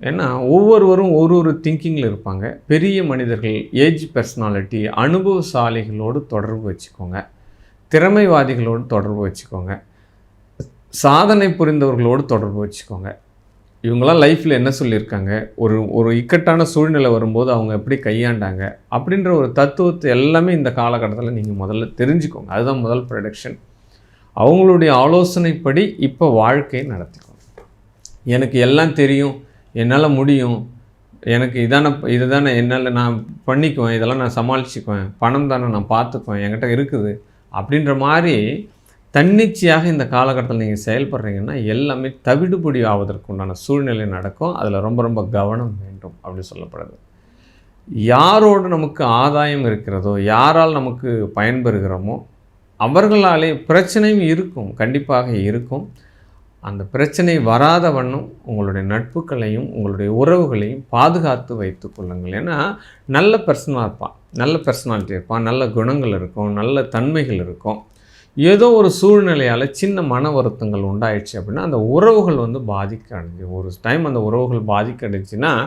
ஏன்னா ஒவ்வொருவரும் ஒரு ஒரு திங்கிங்கில் இருப்பாங்க. பெரிய மனிதர்கள் ஏஜ் பர்சனாலிட்டி அனுபவசாலிகளோடு தொடர்பு வச்சுக்கோங்க. திறமைவாதிகளோடு தொடர்பு வச்சுக்கோங்க. சாதனை புரிந்தவர்களோடு தொடர்பு வச்சுக்கோங்க. இவங்களாம் லைஃப்பில் என்ன சொல்லியிருக்காங்க? ஒரு ஒரு இக்கட்டான சூழ்நிலை வரும்போது அவங்க எப்படி கையாண்டாங்க? அப்படின்ற ஒரு தத்துவத்தை எல்லாமே இந்த காலகட்டத்தில் நீங்கள் முதல்ல தெரிஞ்சுக்கோங்க. அதுதான் முதல் ப்ரொடக்ஷன் அவங்களுடைய ஆலோசனைப்படி இப்போ வாழ்க்கையை நடத்திக்கோங்க. எனக்கு எல்லாம் தெரியும். என்னால் முடியும். எனக்கு இதான இது தானே என்னால் நான் பண்ணிக்குவேன். இதெல்லாம் நான் சமாளிச்சுக்குவேன். பணம் தானே நான் பார்த்துக்குவேன். என்கிட்ட இருக்குது. அப்படின்ற மாதிரி தன்னிச்சையாக இந்த காலகட்டத்தில் நீங்கள் செயல்படுறீங்கன்னா எல்லாமே தவிடுபடி ஆவதற்கு உண்டான சூழ்நிலை நடக்கும். அதில் ரொம்ப ரொம்ப கவனம் வேண்டும் அப்படி சொல்லப்படுது. யாரோடு நமக்கு ஆதாயம் இருக்கிறதோ யாரால் நமக்கு பயன்பெறுகிறோமோ அவர்களாலே பிரச்சனையும் இருக்கும். கண்டிப்பாக இருக்கும். அந்த பிரச்சனை வராத வண்ணம் உங்களுடைய நட்புகளையும் உங்களுடைய உறவுகளையும் பாதுகாத்து வைத்துக் கொள்ளுங்கள். ஏன்னா நல்ல பர்சனாக இருப்பான். நல்ல பர்சனாலிட்டி இருப்பான். நல்ல குணங்கள் இருக்கும். நல்ல தன்மைகள் இருக்கும். ஏதோ ஒரு சூழ்நிலையால் சின்ன மன வருத்தங்கள் உண்டாயிடுச்சு அப்படின்னா அந்த உறவுகள் வந்து பாதிக்க அடைஞ்சு ஒரு டைம் அந்த உறவுகள் பாதிக்க அடைஞ்சுன்னா